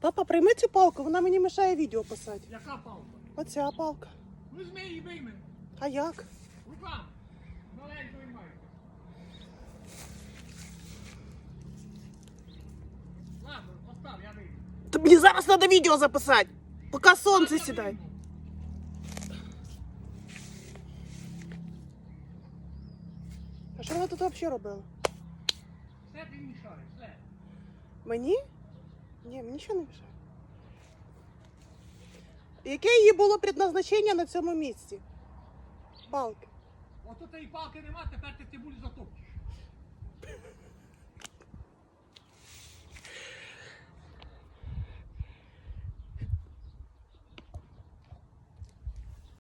Папа, прийми цю палку, вона мені мешає відео писати. Яка палка? Оця палка. Візьми її вийми. А як? Руками. Маленько виймай. Ладно, постав, я вийму. Та мені зараз треба відео записати. Поки сонце Я сідає. вийму. А що вона тут взагалі робила? Все ти мішаєш, все. Мені? Ні, нічого не мішає. Яке її було предназначення на цьому місці? Палки. Ото тієї палки нема, тепер ти цибулю затопчеш.